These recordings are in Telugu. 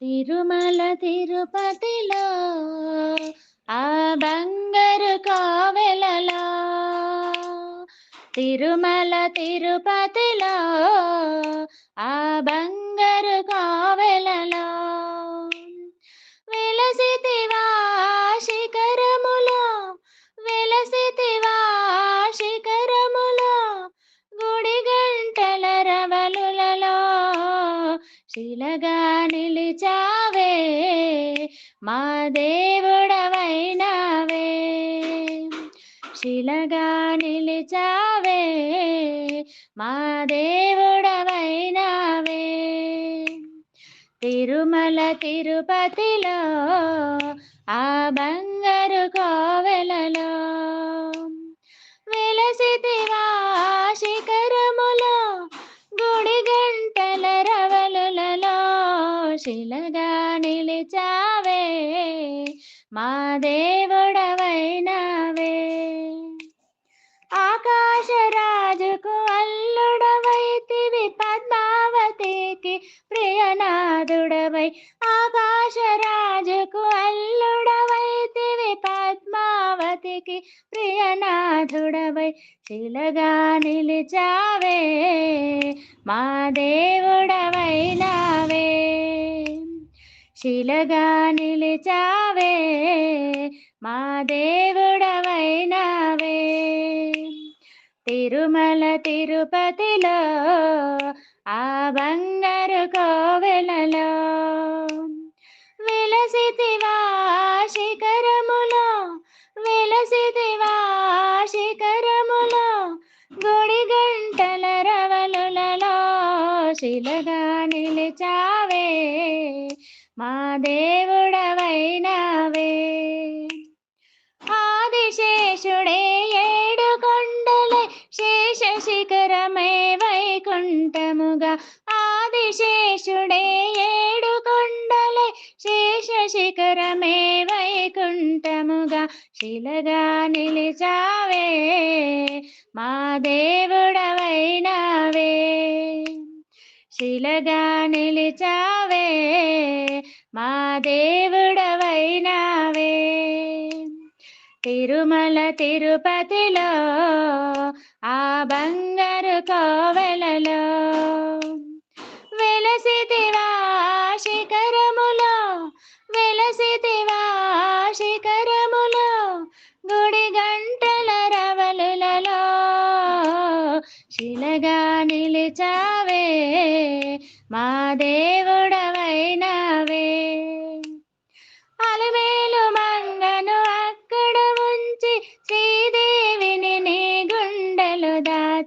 తిరుమల తిరుపతిలో ఆ బంగారు కావెలలో. తిరుమల తిరుపతిలో ఆ బంగారు కావెలలో. వెలసితివా శిఖరములో వెలసితివా శిఖరములో గుడి గంటల రవలులలో శిలగ మా దేవుడవైనావే. శిలగా నిలిచావే. మా దేవుడవైనావే. తిరుమల తిరుపతిలో ఆ బంగారు కోవెలలో వెలసితివా శిఖరములో గుడి గంటల రవలులలో శిలగా మా దేవుడవైనావే. ఆకాశరాజుకు అల్లుడవైతివి పద్మావతికి ప్రియనాథుడవై. ఆకాశరాజుకు అల్లుడవైతివి పద్మావతికి ప్రియనాథుడవై. శిలగా నిలిచావే మా దేవుడవైనావే శిలగా నిలిచావే మా దేవుడవైనావే. తిరుమల తిరుపతిలో ఆ బంగారు కోవెలలో విలసితివా శిఖరములో విలసితివా శిఖరములో గుడి గంటల రవలులలో శిలగా నిలిచావే. మా దేవుడవైనవే. ఆదిశేషుడే ఏడు కొండలే శేష శిఖరమే వైకుంఠముగా. ఆదిశేషుడే ఏడు కొండలే శేష శిఖరమే వైకుంఠముగా. శిలగా నిలిచావే మా దేవుడవైనవే. శిలగా నిలిచా దేవుడవైనావే. తిరుమల తిరుపతిలో ఆ బంగారు కోవెలలో. వెలసితివా శిఖరములో వెలసితివా శిఖరములో గుడి గంటల రవలులలో. శిలగా నిలిచావే మా దేవుడవైనావే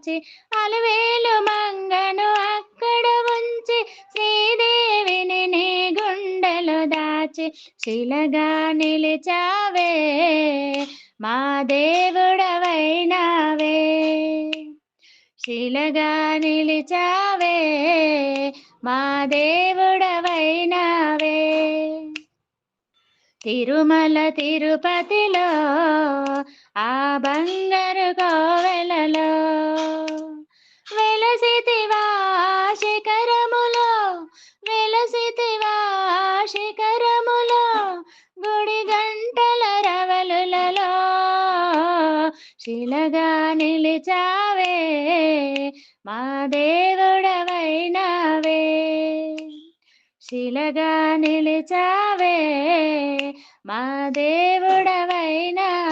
దాచి అలవేలు మంగను అక్కడ ఉంచి శ్రీదేవిని నీ గుండెలు దాచి శిలగా నిలిచావే మా దేవుడవైనావే. శిలగా నిలిచావే మా దేవుడవైనావే. తిరుమల తిరుపతిలో ఆ బంగారు కోవెలలో. వెలసితివా శిఖరములో వెలసితివా శిఖరములో గుడి గంటల రవలులలో. శిలగా నిలిచావే మా దేవుడవైనావే. నిలిచావే. మా దేవుడవైనా